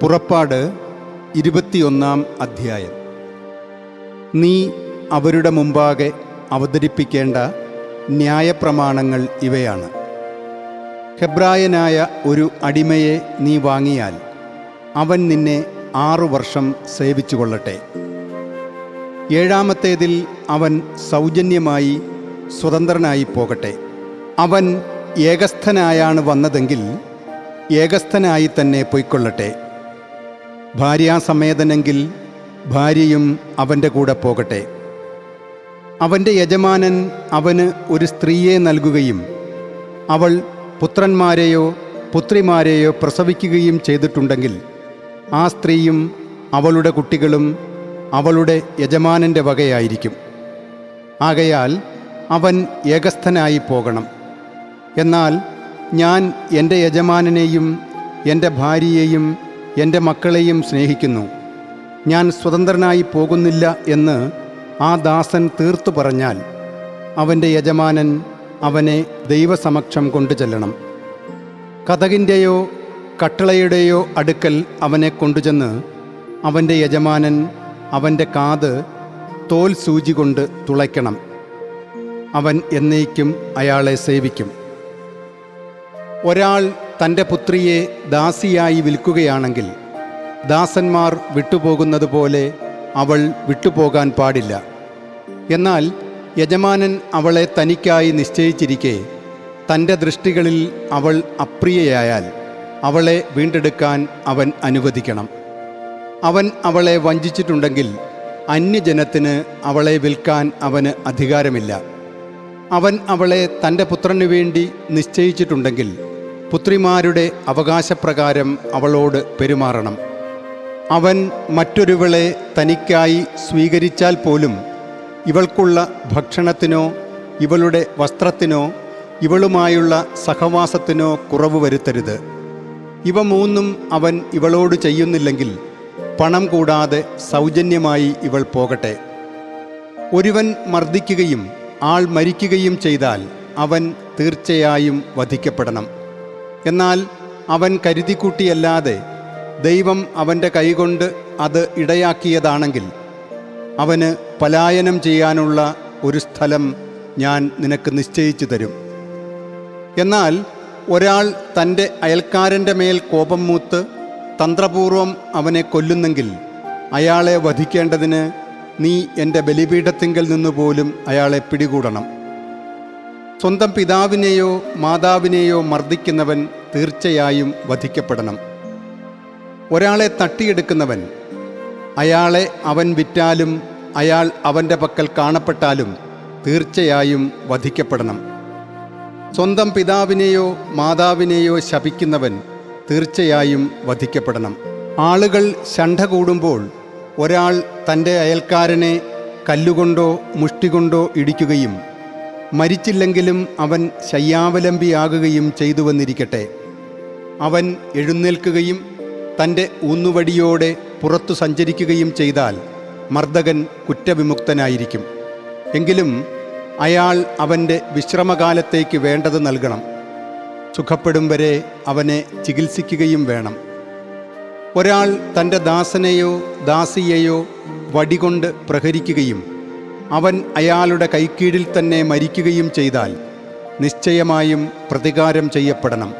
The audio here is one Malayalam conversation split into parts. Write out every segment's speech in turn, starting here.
പുറപ്പാട് ഇരുപത്തിയൊന്നാം അധ്യായം. നീ അവരുടെ മുമ്പാകെ അവതരിപ്പിക്കേണ്ട ന്യായപ്രമാണങ്ങൾ ഇവയാണ്. ഹെബ്രായനായ ഒരു അടിമയെ നീ വാങ്ങിയാൽ അവൻ നിന്നെ ആറു വർഷം സേവിച്ചു കൊള്ളട്ടെ ഏഴാമത്തേതിൽ അവൻ സൗജന്യമായി സ്വതന്ത്രനായി പോകട്ടെ. അവൻ ഏകസ്ഥനായാണ് വന്നതെങ്കിൽ ഏകസ്ഥനായി തന്നെ പൊയ്ക്കൊള്ളട്ടെ. ഭാര്യാസമേതനെങ്കിൽ ഭാര്യയും അവന്റെ കൂടെ പോകട്ടെ. അവന്റെ യജമാനൻ അവന് ഒരു സ്ത്രീയെ നൽകുകയും അവൾ പുത്രന്മാരെയോ പുത്രിമാരെയോ പ്രസവിക്കുകയും ചെയ്തിട്ടുണ്ടെങ്കിൽ ആ സ്ത്രീയും അവളുടെ കുട്ടികളും അവളുടെ യജമാനന്റെ വകയായിരിക്കും. ആകയാൽ അവൻ ഏകസ്ഥനായി പോകണം. എന്നാൽ ഞാൻ എന്റെ യജമാനനെയും എന്റെ ഭാര്യയെയും എന്റെ മക്കളെയും സ്നേഹിക്കുന്നു. ഞാൻ സ്വതന്ത്രനായി പോകുന്നില്ല എന്ന് ആ ദാസൻ തീർത്തു പറഞ്ഞാൽ അവന്റെ യജമാനൻ അവനെ ദൈവസമക്ഷം കൊണ്ടുചെല്ലണം കഥകിന്റെയോ കട്ടളയുടെയോ അടുക്കൽ അവനെ കൊണ്ടുചെന്ന് അവന്റെ യജമാനൻ അവന്റെ കാത് തോൽ സൂചി കൊണ്ട് തുളയ്ക്കണം. അവൻ എന്നേക്കും അയാളെ സേവിക്കും. ഒരാൾ തന്റെ പുത്രിയെ ദാസിയായി വിൽക്കുകയാണെങ്കിൽ ദാസന്മാർ വിട്ടുപോകുന്നത് പോലെ അവൾ വിട്ടുപോകാൻ പാടില്ല. എന്നാൽ യജമാനൻ അവളെ തനിക്കായി നിശ്ചയിച്ചിരിക്കെ തന്റെ ദൃഷ്ടികളിൽ അവൾ അപ്രിയയായാൽ അവളെ വീണ്ടെടുക്കാൻ അവൻ അനുവദിക്കണം. അവൻ അവളെ വഞ്ചിച്ചിട്ടുണ്ടെങ്കിൽ അന്യജനത്തിന് അവളെ വിൽക്കാൻ അവന് അധികാരമില്ല. അവൻ അവളെ തന്റെ പുത്രനു വേണ്ടി നിശ്ചയിച്ചിട്ടുണ്ടെങ്കിൽ പുത്രിമാരുടെ അവകാശപ്രകാരം അവളോട് പെരുമാറണം. അവൻ മറ്റൊരുവളെ തനിക്കായി സ്വീകരിച്ചാൽ പോലും ഇവൾക്കുള്ള ഭക്ഷണത്തിനോ ഇവളുടെ വസ്ത്രത്തിനോ ഇവളുമായുള്ള സഹവാസത്തിനോ കുറവ് വരുത്തരുത്. ഇവ മൂന്നും അവൻ ഇവളോട് ചെയ്യുന്നില്ലെങ്കിൽ പണം കൂടാതെ സൗജന്യമായി ഇവൾ പോകട്ടെ. ഒരുവൻ മർദ്ദിക്കുകയും ആൾ മരിക്കുകയും ചെയ്താൽ അവൻ തീർച്ചയായും വധിക്കപ്പെടണം. എന്നാൽ അവൻ കരുതിക്കൂട്ടിയല്ലാതെ ദൈവം അവന്റെ കൈകൊണ്ട് അത് ഇടയാക്കിയതാണെങ്കിൽ അവന് പലായനം ചെയ്യാനുള്ള ഒരു സ്ഥലം ഞാൻ നിനക്ക് നിശ്ചയിച്ചു തരും. എന്നാൽ ഒരാൾ തന്റെ അയൽക്കാരന്റെ മേൽ കോപം മൂത്ത് തന്ത്രപൂർവം അവനെ കൊല്ലുന്നെങ്കിൽ അയാളെ വധിക്കേണ്ടതിന് നീ എന്റെ ബലിപീഠത്തിങ്കൽ നിന്നുപോലും അയാളെ പിടികൂടണം. സ്വന്തം പിതാവിനെയോ മാതാവിനെയോ മർദ്ദിക്കുന്നവൻ തീർച്ചയായും വധിക്കപ്പെടണം. ഒരാളെ തട്ടിയെടുക്കുന്നവൻ അയാളെ അവൻ വിറ്റാലും അയാൾ അവന്റെ പക്കൽ കാണപ്പെട്ടാലും തീർച്ചയായും വധിക്കപ്പെടണം. സ്വന്തം പിതാവിനെയോ മാതാവിനെയോ ശപിക്കുന്നവൻ തീർച്ചയായും വധിക്കപ്പെടണം. ആളുകൾ ശണ്ഠ കൂടുമ്പോൾ ഒരാൾ തന്റെ അയൽക്കാരനെ കല്ലുകൊണ്ടോ മുഷ്ടികൊണ്ടോ ഇടിക്കുകയും മരിച്ചില്ലെങ്കിലും അവൻ ശയ്യാവലംബിയാകുകയും ചെയ്തുവെന്നിരിക്കട്ടെ. അവൻ എഴുന്നേൽക്കുകയും തന്റെ ഊന്നുവടിയോടെ പുറത്തു സഞ്ചരിക്കുകയും ചെയ്താൽ മർദ്ദകൻ കുറ്റവിമുക്തനായിരിക്കും. എങ്കിലും അയാൾ അവന്റെ വിശ്രമകാലത്തേക്ക് വേണ്ടത് നൽകണം. സുഖപ്പെടും വരെ അവനെ ചികിത്സിക്കുകയും വേണം. ഒരാൾ തന്റെ ദാസനെയോ ദാസിയെയോ വടികൊണ്ട് പ്രഹരിക്കുകയും അവൻ അയാളുടെ കൈക്കീഴിൽ തന്നെ മരിക്കുകയും ചെയ്താൽ നിശ്ചയമായും പ്രതികാരം ചെയ്യപ്പെടണം.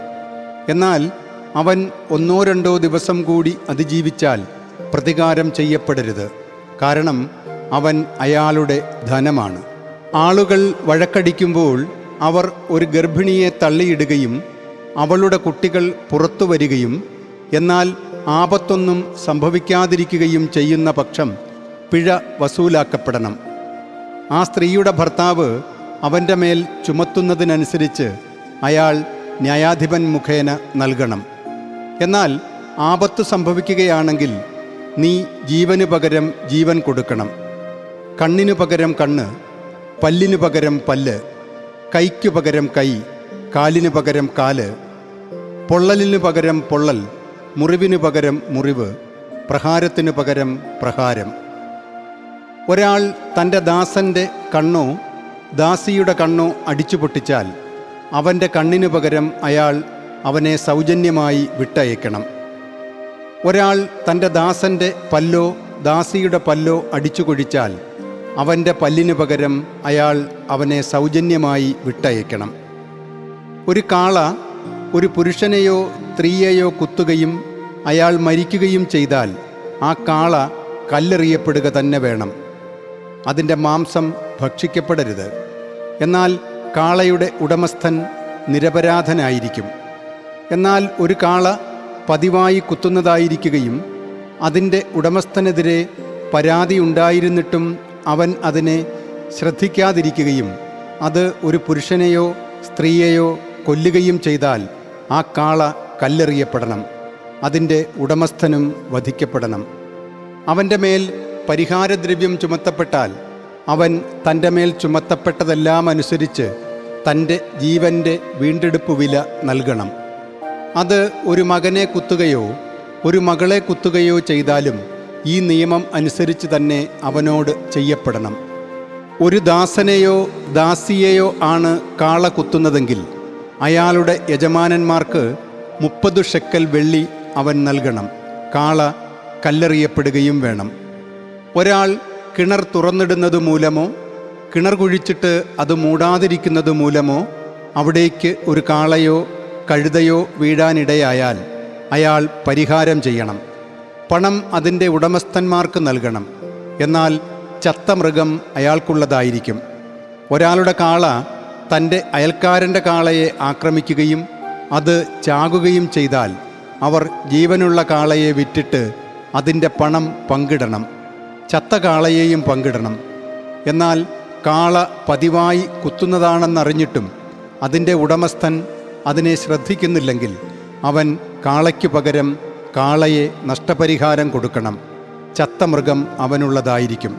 എന്നാൽ അവൻ ഒന്നോ രണ്ടോ ദിവസം കൂടി അതിജീവിച്ചാൽ പ്രതികാരം ചെയ്യപ്പെടരുത്. കാരണം അവൻ അയാളുടെ ധനമാണ്. ആളുകൾ വഴക്കടിക്കുമ്പോൾ അവർ ഒരു ഗർഭിണിയെ തള്ളിയിടുകയും അവളുടെ കുട്ടികൾ പുറത്തു വരികയും എന്നാൽ ആപത്തൊന്നും സംഭവിക്കാതിരിക്കുകയും ചെയ്യുന്ന പക്ഷം പിഴ വസൂലാക്കപ്പെടണം. ആ സ്ത്രീയുടെ ഭർത്താവ് അവന്റെ മേൽ ചുമത്തുന്നതിനനുസരിച്ച് അയാൾ ന്യായാധിപൻ മുഖേന നൽകണം. എന്നാൽ ആപത്ത് സംഭവിക്കുകയാണെങ്കിൽ നീ ജീവന് പകരം ജീവൻ കൊടുക്കണം. കണ്ണിനു പകരം കണ്ണ് പല്ലിനു പകരം പല്ല് കൈക്കു പകരം കൈ കാലിനു പകരം കാൽ പൊള്ളലിനു പകരം പൊള്ളൽ മുറിവിനു പകരം മുറിവ് പ്രഹാരത്തിനു പകരം പ്രഹാരം. ഒരാൾ തന്റെ ദാസന്റെ കണ്ണോ ദാസിയുടെ കണ്ണോ അടിച്ചു പൊട്ടിച്ചാൽ അവന്റെ കണ്ണിനു പകരം അയാൾ അവനെ സൗജന്യമായി വിട്ടയക്കണം. ഒരാൾ തന്റെ ദാസന്റെ പല്ലോ ദാസിയുടെ പല്ലോ അടിച്ചു കൊഴിച്ചാൽ അവന്റെ പല്ലിനു പകരം അയാൾ അവനെ സൗജന്യമായി വിട്ടയക്കണം. ഒരു കാള ഒരു പുരുഷനെയോ സ്ത്രീയെയോ കുത്തുകയും അയാൾ മരിക്കുകയും ചെയ്താൽ ആ കാള കല്ലെറിയപ്പെടുക തന്നെ വേണം. അതിന്റെ മാംസം ഭക്ഷിക്കപ്പെടരുത്. എന്നാൽ കാളയുടെ ഉടമസ്ഥൻ നിരപരാധനായിരിക്കും. എന്നാൽ ഒരു കാള പതിവായി കുത്തുന്നതായിരിക്കുകയും അതിന്റെ ഉടമസ്ഥനെതിരെ പരാതി ഉണ്ടായിരുന്നിട്ടും അവൻ അതിനെ ശ്രദ്ധിക്കാതിരിക്കുകയും അത് ഒരു പുരുഷനെയോ സ്ത്രീയെയോ കൊല്ലുകയും ചെയ്താൽ ആ കാള കല്ലെറിയപ്പെടണം. അതിന്റെ ഉടമസ്ഥനും വധിക്കപ്പെടണം. അവന്റെ മേൽ പരിഹാരദ്രവ്യം ചുമത്തപ്പെട്ടാൽ അവൻ തന്റെ മേൽ ചുമത്തപ്പെട്ടതെല്ലാം അനുസരിച്ച് തന്റെ ജീവന്റെ വീണ്ടെടുപ്പ് വില നൽകണം. അത് ഒരു മകനെ കുത്തുകയോ ഒരു മകളെ കുത്തുകയോ ചെയ്താലും ഈ നിയമം അനുസരിച്ച് തന്നെ അവനോട് ചെയ്യപ്പെടണം. ഒരു ദാസനെയോ ദാസിയെയോ ആണ് കാള കുത്തുന്നതെങ്കിൽ അയാളുടെ യജമാനന്മാർക്ക് മുപ്പത് ഷെക്കൽ വെള്ളി അവൻ നൽകണം. കാള കല്ലെറിയപ്പെടുകയും വേണം. ഒരാൾ കിണർ തുറന്നിടുന്നത് മൂലമോ കിണർ കുഴിച്ചിട്ട് അത് മൂടാതിരിക്കുന്നത് മൂലമോ അവിടേക്ക് ഒരു കാളയോ കഴുതയോ വീഴാനിടയായാൽ അയാൾ പരിഹാരം ചെയ്യണം. പണം അതിന്റെ ഉടമസ്ഥന്മാർക്ക് നൽകണം. എന്നാൽ ചത്ത മൃഗം അയാൾക്കുള്ളതായിരിക്കും. ഒരാളുടെ കാള തന്റെ അയൽക്കാരന്റെ കാളയെ ആക്രമിക്കുകയും അത് ചാകുകയും ചെയ്താൽ അവർ ജീവനുള്ള കാളയെ വിറ്റിട്ട് അതിന്റെ പണം പങ്കിടണം. ചത്ത കാളയെയും പങ്കിടണം. എന്നാൽ കാള പതിവായി കുത്തുന്നതാണെന്നറിഞ്ഞിട്ടും അതിന്റെ ഉടമസ്ഥൻ അതിനെ ശ്രദ്ധിക്കുന്നില്ലെങ്കിൽ അവൻ കാളയ്ക്ക് പകരം കാളയെ നഷ്ടപരിഹാരം കൊടുക്കണം. ചത്ത മൃഗം അവനുള്ളതായിരിക്കും.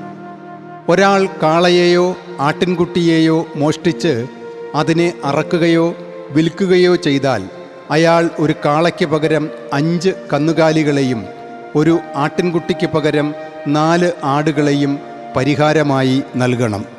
ഒരാൾ കാളയെയോ ആട്ടിൻകുട്ടിയെയോ മോഷ്ടിച്ച് അതിനെ അറക്കുകയോ വിൽക്കുകയോ ചെയ്താൽ അയാൾ ഒരു കാളയ്ക്ക് പകരം അഞ്ച് കന്നുകാലികളെയും ഒരു ആട്ടിൻകുട്ടിക്ക് പകരം നാല് ആടുകളെയും പരിഹാരമായി നൽകണം.